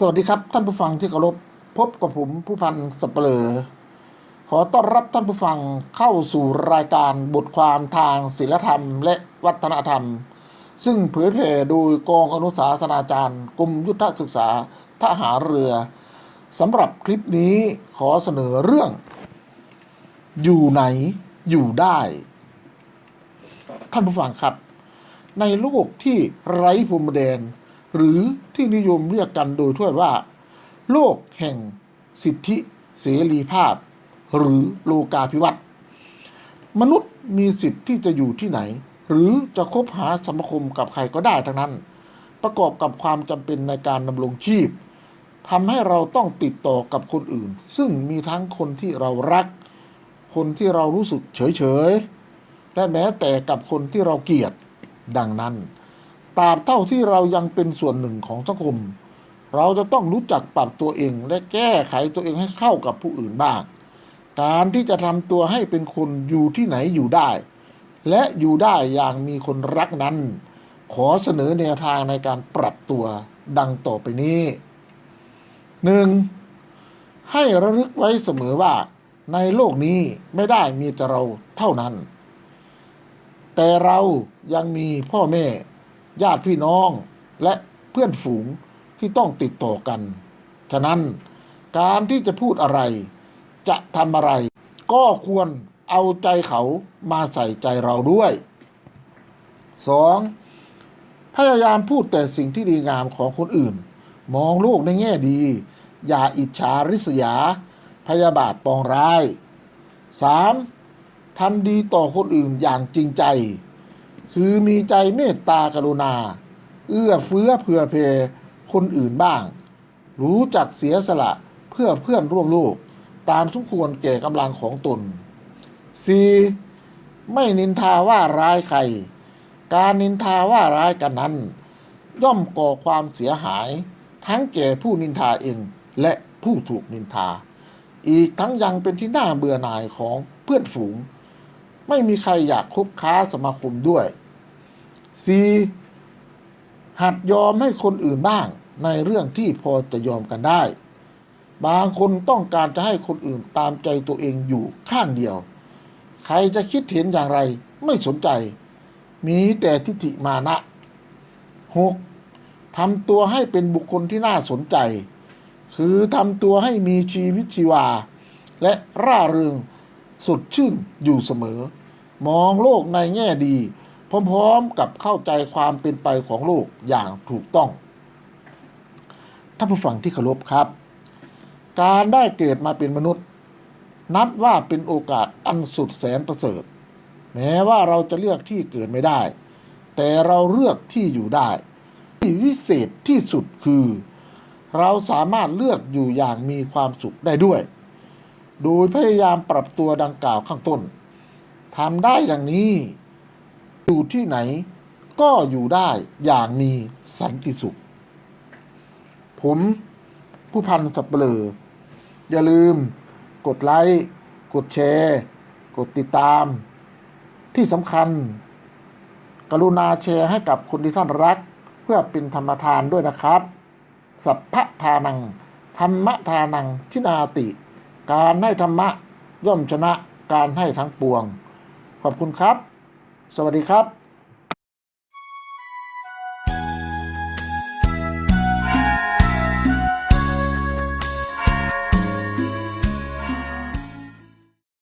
สวัสดีครับท่านผู้ฟังที่เคารพพบกับผมผู้พันสับเปลอขอต้อนรับท่านผู้ฟังเข้าสู่รายการบทความทางศิลธรรมและวัฒนธรรม ซึ่งเผยแผ่โดยกองอนุสาสนาจารย์กรมยุทธศึกษาทหารเรือสำหรับคลิปนี้ขอเสนอเรื่อง อยู่ไหนอยู่ได้ ท่านผู้ฟังครับ ในโลกที่ไร้พรมแดน หรือที่นิยมเรียกกันโดยทั่วว่า โลกแห่งสิทธิเสรีภาพ หรือโลกาภิวัตน์มนุษย์มีสิทธิ์ที่จะอยู่ที่ไหน หรือจะคบหาสมาคมกับใครก็ได้ทั้งนั้น ประกอบกับความจำเป็นในการดำรงชีพทำให้เราต้องติดต่อกับคนอื่น ซึ่งมีทั้งคนที่เรารัก คนที่เรารู้สึกเฉยๆและแม้แต่กับคนที่เราเกลียดดังนั้น ตราบเท่าที่เรายังเป็นส่วนหนึ่งของสังคม เราจะต้องรู้จักปรับตัวเองและแก้ไขตัวเองให้เข้ากับผู้อื่นบ้าง การที่จะทำตัวให้เป็นคนอยู่ที่ไหนอยู่ได้ และอยู่ได้อย่างมีคนรักนั้น ขอเสนอแนวทางในการปรับตัวดังต่อไปนี้หนึ่งให้ระลึกไว้เสมอว่า ในโลกนี้ไม่ได้มีแต่เราเท่านั้น แต่เรายังมีพ่อแม่ ญาติพี่น้องและเพื่อนฝูงที่ต้องติดต่อกัน ฉะนั้นการที่จะพูดอะไร จะทำอะไร ก็ควรเอาใจเขามาใส่ใจเราด้วย 2. พยายามพูดแต่สิ่งที่ดีงามของคนอื่น มองโลกในแง่ดี อย่าอิจฉาริษยา พยาบาทปองร้าย 3. ทำดีต่อคนอื่นอย่างจริงใจ คือมีใจเมตตากรุณา เอื้อเฟื้อเผื่อเพคนอื่นบ้าง รู้จักเสียสละเพื่อเพื่อนร่วมโลกตามสมควรแก่กำลังของตน 4. ไม่นินทาว่าร้ายใคร การนินทาว่าร้ายกันนั้น ย่อมก่อความเสียหาย ทั้งแก่ผู้นินทาเองและผู้ถูกนินทา อีกทั้งยังเป็นที่น่าเบื่อหน่ายของเพื่อนฝูง ไม่มีใครอยากคบค้าสมาคมด้วย 4. หัดยอมให้คนอื่นบ้างในเรื่องที่พอจะยอมกันได้ บางคนต้องการจะให้คนอื่นตามใจตัวเองอยู่ข้างเดียว ใครจะคิดเห็นอย่างไรไม่สนใจ มีแต่ทิฏฐิมานะ 6. ทำตัวให้เป็นบุคคลที่น่าสนใจ คือทำตัวให้มีชีวิตชีวา และร่าเริงสดชื่นอยู่เสมอ มองโลกในแง่ดี พร้อมๆกับเข้าใจความเป็นไปของโลกอย่างถูกต้องท่านผู้ฟังที่เคารพครับ การได้เกิดมาเป็นมนุษย์ นับว่าเป็นโอกาสอันสุดแสนประเสริฐ แม้ว่าเราจะเลือกที่เกิดไม่ได้ แต่เราเลือกที่อยู่ได้ ที่วิเศษที่สุดคือ เราสามารถเลือกอยู่อย่างมีความสุขได้ด้วย โดยพยายามปรับตัวดังกล่าวข้างต้นทำได้อย่างนี้ อยู่ที่ไหนก็อยู่ได้อย่างมีสันติสุข ผมผู้พันสับเปลออย่าลืมกดไลค์กดแชร์ กดติดตาม ที่สำคัญ กรุณาแชร์ให้กับคนที่ท่านรัก เพื่อเป็นธรรมทานด้วยนะครับ สัพพะทานัง ธรรมทานังทินาติ การให้ธรรมะย่อมชนะการให้ทั้งปวง ขอบคุณครับ สวัสดีครับ